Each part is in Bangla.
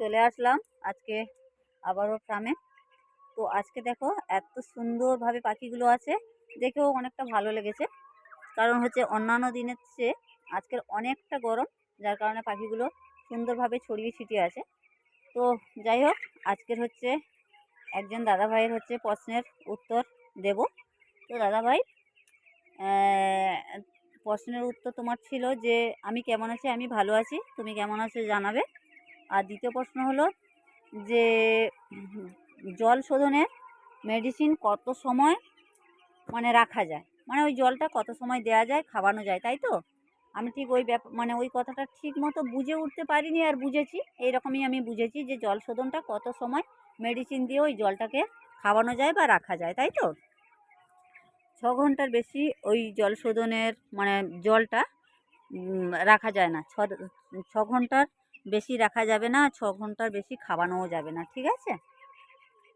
চলে আসলাম আজকে আবারও ফার্মে। তো আজকে দেখো এত সুন্দরভাবে পাখিগুলো আছে, দেখেও অনেকটা ভালো লেগেছে। কারণ হচ্ছে অন্যান্য দিনের চেয়ে আজকের অনেকটা গরম, যার কারণে পাখিগুলো সুন্দরভাবে ছড়িয়ে ছিটিয়ে আছে। তো যাই হোক, আজকের হচ্ছে একজন দাদাভাইয়ের হচ্ছে প্রশ্নের উত্তর দেব। তো দাদাভাই প্রশ্নের উত্তর তোমার ছিল যে, আমি কেমন আছি? আমি ভালো আছি। তুমি কেমন আছো? জানাবে। আর দ্বিতীয় প্রশ্ন হলো যে, জল শোধনের মেডিসিন কত সময় মানে রাখা যায়? মানে ওই জলটা কত সময় দেওয়া যায়? খাওয়ানো যায়, তাই তো? আমি ঠিক ওই ব্যাপার মানে ওই কথাটা ঠিক মতো বুঝে উঠতে পারিনি আর বুঝেছি। এইরকমই আমি বুঝেছি যে, জল শোধনটা কত সময় মেডিসিন দিয়ে ওই জলটাকে খাওয়ানো যায় বা রাখা যায়, তাই তো? ছ ঘণ্টার বেশি ওই জল শোধনের মানে জলটা রাখা যায় না। ছ ঘণ্টার বেশি রাখা যাবে না, ছ ঘণ্টার বেশি খাওয়ানোও যাবে না, ঠিক আছে?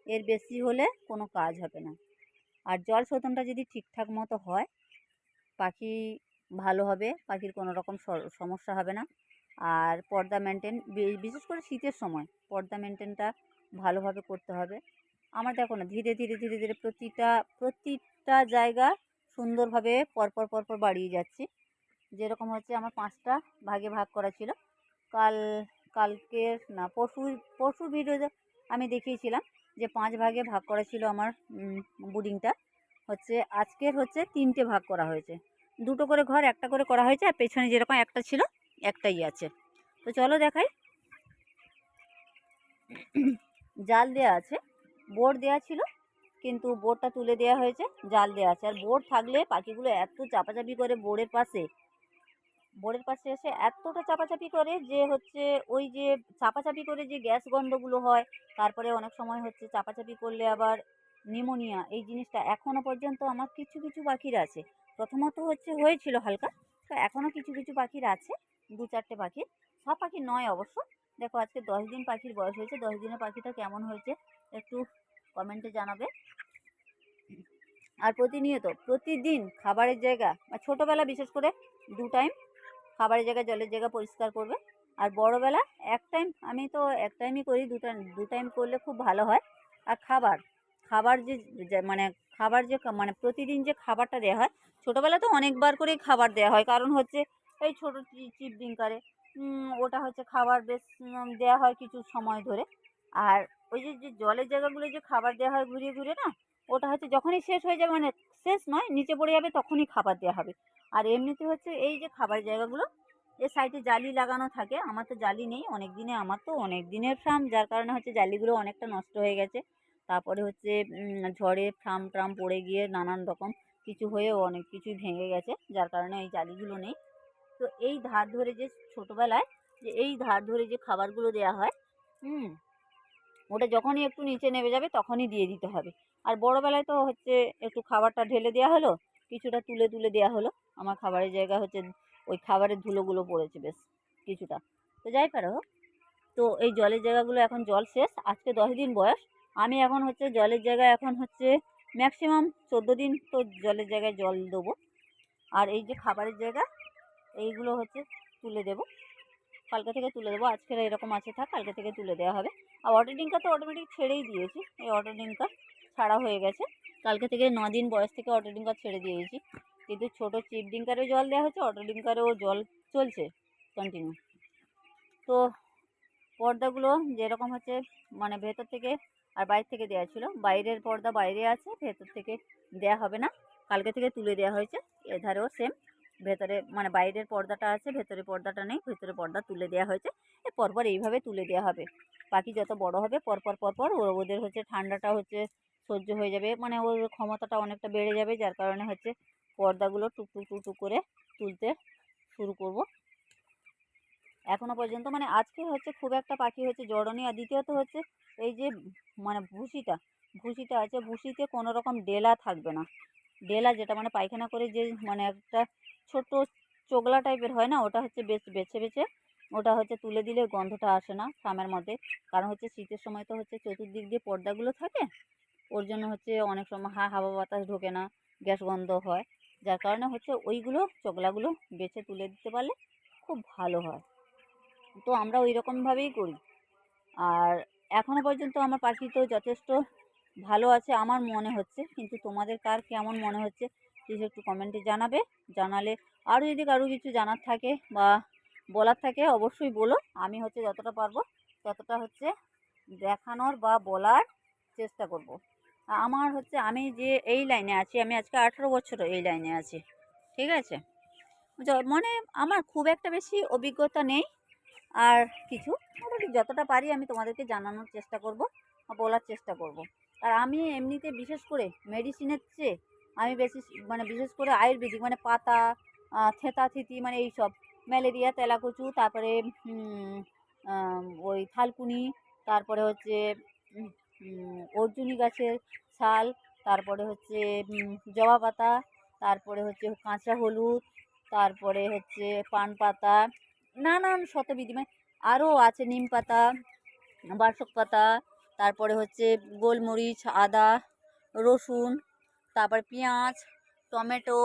এর বেশি হলে কোনো কাজ হবে না। আর জল শোধনটা যদি ঠিকঠাক মতো হয়, পাখি ভালো হবে, পাখির কোনো রকম সমস্যা হবে না। আর পর্দা মেনটেন বিশেষ করে শীতের সময় পর্দা মেনটেনটা ভালোভাবে করতে হবে। আমার দেখো না, ধীরে ধীরে ধীরে ধীরে প্রতিটা প্রতিটা জায়গা সুন্দরভাবে পরপর পরপর বাড়িয়ে যাচ্ছি। যেরকম হচ্ছে আমার পাঁচটা ভাগে ভাগ করা ছিল। কাল কালকের না, পরশু পরশু ভিডিওতে আমি দেখিয়েছিলাম যে পাঁচ ভাগে ভাগ করা ছিল আমার বুডিংটা হচ্ছে আজকের হচ্ছে তিনটে ভাগ করা হয়েছে। দুটো করে ঘর, একটা করে করা হয়েছে আর পেছনে যেরকম একটা ছিল, একটাই আছে। তো চলো দেখাই। জাল দেওয়া আছে। বোর্ড দেওয়া ছিল, কিন্তু বোর্ডটা তুলে দেওয়া হয়েছে, জাল দেওয়া আছে। আর বোর্ড থাকলে পাখিগুলো এত চাপাচাপি করে বোর্ডের পাশে বোর্ডের পাশে এসে এতটা চাপাচাপি করে যে হচ্ছে ওই যে চাপাচাপি করে যে গ্যাস গন্ধগুলো হয়, তারপরে অনেক সময় হচ্ছে চাপাচাপি করলে আবার নিমোনিয়া, এই জিনিসটা এখনও পর্যন্ত আমার কিছু কিছু পাখির আছে। প্রথমত হচ্ছে হয়েছিল হালকা, তো এখনও কিছু কিছু পাখির আছে, দু চারটে পাখির, সব পাখি নয় অবশ্য। দেখো আজকে দশ দিন পাখির বয়স হয়েছে, দশ দিনের পাখিটা কেমন হয়েছে একটু কমেন্টে জানাবে। আর প্রতিনিয়ত, প্রতিদিন খাবারের জায়গা বা ছোটোবেলা বিশেষ করে দু টাইম খাবারের জায়গা জলের জায়গা পরিষ্কার করবে। আর বড়োবেলা এক টাইম আমি তো এক টাইমই করি, দু টাইম দু টাইম করলে খুব ভালো হয়। আর খাবার খাবার যে মানে খাবার যে মানে প্রতিদিন যে খাবারটা দেওয়া হয়, ছোটোবেলা তো অনেকবার করেই খাবার দেওয়া হয়। কারণ হচ্ছে এই ছোটো চিপ ডিঙ্কারে ওটা হচ্ছে খাবার বেশ দেওয়া হয় কিছু সময় ধরে। আর ওই যে যে জলের জায়গাগুলো যে খাবার দেওয়া হয় ঘুরিয়ে ঘুরিয়ে না, ওটা হচ্ছে যখনই শেষ হয়ে যাবে মানে শেষ নয়, নিচে পড়ে যাবে তখনই খাবার দেওয়া হবে। আর এমনিতে হচ্ছে এই যে খাবার জায়গাগুলো এর সাইডে জালি লাগানো থাকে, আমার তো জালি নেই অনেক দিনে আমার তো অনেক দিনের ফার্ম যার কারণে হচ্ছে জালিগুলো অনেকটা নষ্ট হয়ে গেছে। তারপরে হচ্ছে ঝড়ে ফার্ম ট্রাম পড়ে গিয়ে নানান রকম কিছু হয়ে অনেক কিছুই ভেঙে গেছে, যার কারণে এই জালিগুলো নেই। তো এই ধার ধরে যে ছোটোবেলায় যে এই ধার ধরে যে খাবারগুলো দেওয়া হয়, হুম, ওটা যখনই একটু নিচে নেমে যাবে তখনই দিয়ে দিতে হবে। আর বড়োবেলায় তো হচ্ছে একটু খাবারটা ঢেলে দেওয়া হলো কিছুটা তুলে তুলে দেওয়া হলো। আমার খাবারের জায়গা হচ্ছে ওই খাবারের ধুলোগুলো পড়েছে বেশ কিছুটা। তো যাই পারো। তো এই জলের জায়গাগুলো এখন জল শেষ। আজকে দশ দিন বয়স। আমি এখন হচ্ছে জলের জায়গায় এখন হচ্ছে ম্যাক্সিমাম চোদ্দ দিন তো জলের জায়গায় জল দেবো। আর এই যে খাবারের জায়গা, এইগুলো হচ্ছে তুলে দেবো। কালকে থেকে তুলে দেবো। আজকের এরকম আছে থাক, কালকে থেকে তুলে দেওয়া হবে। আর অটো ডিঙ্কার তো অটোমেটিক ছেড়েই দিয়েছি। এই অটো ডিঙ্কার ছাড়া হয়ে গেছে। কালকে থেকে ন দিন বয়স থেকে অটো ডিঙ্কার ছেড়ে দিয়েছি। কিন্তু ছোটো চিপ ডিঙ্কারেও জল দেওয়া হচ্ছে, অটো ডিঙ্কারেও জল চলছে কন্টিনিউ তো পর্দাগুলো যেরকম হচ্ছে মানে ভেতর থেকে আর বাইরে থেকে দেওয়া ছিল। বাইরের পর্দা বাইরে আছে, ভেতর থেকে দেয়া হবে না। কালকে থেকে তুলে দেওয়া হয়েছে, এধারেও সেম ভেতরে মানে বাইরের পর্দাটা আছে, ভেতরে পর্দাটা নেই, ভেতরে পর্দা তুলে দেওয়া হয়েছে। এ পরপর এইভাবে তুলে দেওয়া হবে। পাখি যত বড় হবে, পরপর পরপর ওদের হচ্ছে ঠান্ডাটা হচ্ছে সহ্য হয়ে যাবে। মানে ওর ক্ষমতাটা অনেকটা বেড়ে যাবে, যার কারণে হচ্ছে পর্দাগুলো টুকটুক টুকটুক করে তুলতে শুরু করব। এখনও পর্যন্ত মানে আজকে হচ্ছে খুব একটা পাখি হচ্ছে জড়নি আর দ্বিতীয়ত হচ্ছে এই যে মানে ভুসিটা ভুসিটা আছে, ভুসিতে কোনো রকম ডেলা থাকবে না। ডেলা যেটা মানে পায়খানা করে যে মানে একটা ছোট চোগলা টাইপের হয় না, ওটা হচ্ছে বেশ বেছে বেছে, ওটা হচ্ছে তুলে দিলে গন্ধটা আসে না ফার্মের মধ্যে। কারণ হচ্ছে শীতের সময় তো হচ্ছে চতুর্দিক দিয়ে পর্দাগুলো থাকে ওর জন্য হচ্ছে অনেক সময় হা হাওয়া বাতাস ঢোকে না, গ্যাস গন্ধ হয়। যার কারণে হচ্ছে ওইগুলো চোগলাগুলো বেছে তুলে দিতে পারলে খুব ভালো হয়। তো আমরা ওই রকমভাবেই করি। আর এখনও পর্যন্ত আমার পাখি তো যথেষ্ট ভালো আছে আমার মনে হচ্ছে। কিন্তু তোমাদের কার কেমন মনে হচ্ছে প্লিজ একটু কমেন্টে জানাবে। জানালে আরও যদি কারও কিছু জানার থাকে বা বলার থাকে অবশ্যই বলো। আমি হচ্ছে যতটা পারব ততটা হচ্ছে দেখানোর বা বলার চেষ্টা করব। আমার হচ্ছে আমি যে এই লাইনে আছি, আমি আজকে আঠেরো বছর এই লাইনে আছি, ঠিক আছে? মানে আমার খুব একটা বেশি অভিজ্ঞতা নেই, আর কিছু, মোটামুটি যতটা পারি আমি তোমাদেরকে জানানোর চেষ্টা করব বলার চেষ্টা করব। আর আমি এমনিতে বিশেষ করে মেডিসিনের চেয়ে আমি বেশি মানে বিশেষ করে আয়ুর্বেদিক মানে পাতা থেতা, থিতি মানে এই সব ম্যালেরিয়া, তেলাকুচু, তারপরে ওই থালকুনি, তারপরে হচ্ছে অর্জুনি গাছের ছাল তারপরে হচ্ছে জবা পাতা, তারপরে হচ্ছে কাঁচা হলুদ, তারপরে হচ্ছে পান পাতা, নানান শতবিধি মানে আরও আছে নিম পাতা বাসক পাতা, তারপরে হচ্ছে গোলমরিচ, আদা, রসুন, তারপর পেঁয়াজ, টমেটো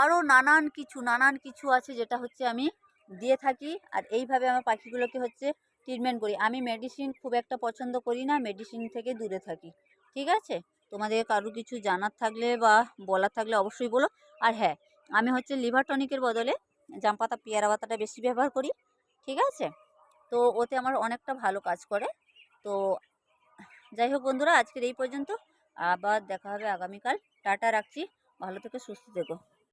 আরও নানান কিছু নানান কিছু আছে যেটা হচ্ছে আমি দিয়ে থাকি। আর এইভাবে আমার পাখিগুলোকে হচ্ছে ট্রিটমেন্ট করি। আমি মেডিসিন খুব একটা পছন্দ করি না মেডিসিন থেকে দূরে থাকি। ঠিক আছে? তোমাদের কারও কিছু জানার থাকলে বা বলার থাকলে অবশ্যই বলো। আর হ্যাঁ আমি হচ্ছে লিভার টনিকের বদলে জাম পাতা, পেয়ারা পাতাটা বেশি ব্যবহার করি। ঠিক আছে? তো ওতে আমার অনেকটা ভালো কাজ করে। তো যাই হোক বন্ধুরা, আজকের এই পর্যন্ত। আবার দেখা হবে আগামীকাল। টাটা রাখছি। ভালো থেকে, সুস্থ থেকো।